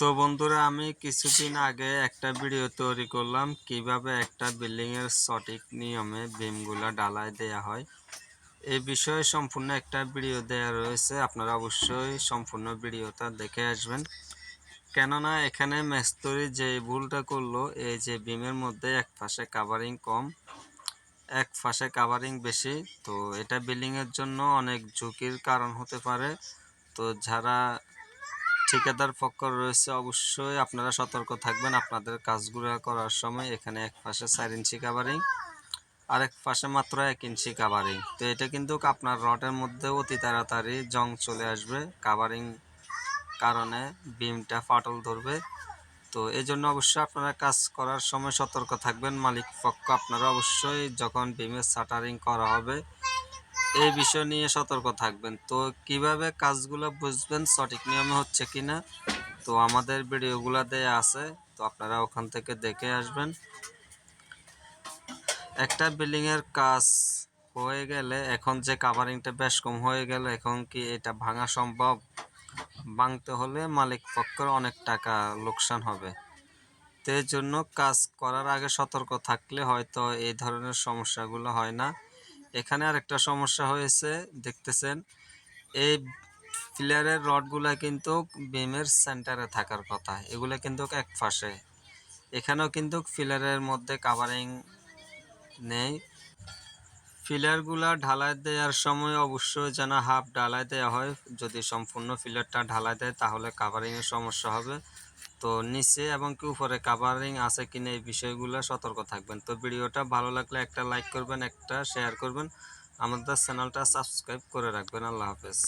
তো বন্ধুরা, আমি কিছুদিন আগে একটা ভিডিও তৈরি করলাম কীভাবে একটা বিল্ডিং এর সঠিক নিয়মে বিমগুলা ডালায় দেয়া হয়। এই বিষয়ে সম্পূর্ণ একটা ভিডিও দেয়া রয়েছে, আপনারা অবশ্যই সম্পূর্ণ ভিডিওটা দেখে আসবেন। কেননা, এখানে মেস্তরি যে ভুলটা করল, এই যে বিমের মধ্যে এক পাশে কাভারিং কম, এক পাশে কাভারিং বেশি, তো এটা বিল্ডিং এর জন্য অনেক ঝুঁকির কারণ হতে পারে। তো যারা ঠিকাদার পক্ষ রয়েছে অবশ্যই। আপনারা সতর্ক থাকবেন আপনাদের কাজগুলো করার সময়। এখানে এক পাশে চার ইঞ্চি কাভারিং আর এক পাশে মাত্র এক ইঞ্চি কাভারিং তো এটা কিন্তু আপনার রডের মধ্যে অতি তাড়াতাড়ি জং চলে আসবে। কাভারিং কারণে বিমটা ফাটল ধরবে। তো এই জন্য অবশ্যই আপনারা কাজ করার সময় সতর্ক থাকবেন। মালিক পক্ষ আপনারা অবশ্যই যখন বিমের শাটারিং করা হবে এই বিষয় নিয়ে সতর্ক থাকবেন। তো কীভাবে কাজগুলো বুঝবেন, সঠিক নিয়মে হচ্ছে কি না তো আমাদের ভিডিওগুলো দেয়া আছে। তো আপনারা ওখান থেকে দেখে আসবেন। একটা বিল্ডিংয়ের কাজ হয়ে গেলে, এখন যে কাভারিংটা বেশ কম হয়ে গেল, এখন কি এটা ভাঙা সম্ভব? ভাঙতে হলে মালিক পক্ষের অনেক টাকা লোকসান হবে। তো জন্য কাজ করার আগে সতর্ক থাকলে হয়তো এই ধরনের সমস্যাগুলো হয় না। এখানে আর একটা সমস্যা হয়েছে, দেখতেছেন। এই ফিলারের রডগুলা কিন্তু বিমের সেন্টারে থাকার কথা। এগুলো কিন্তু এক পাশে এখানেও কিন্তু ফিলারের মধ্যে কাভারিং নেই। ফিলারগুলা ঢালাই দেওয়ার সময় অবশ্যই যেন হাফ ঢালাই দেওয়া হয়। যদি সম্পূর্ণ ফিলারটা ঢালাই দেয়, তাহলে কাভারিংয়ের সমস্যা হবে। তো নিচে এবং কি উপরে কাভারিং আছে কিনা এই বিষয়গুলো সতর্ক থাকবেন। তো ভিডিওটা ভালো লাগলে একটা লাইক করবেন, একটা শেয়ার করবেন। আমাদের চ্যানেলটা সাবস্ক্রাইব করে রাখবেন। আল্লাহ হাফেজ।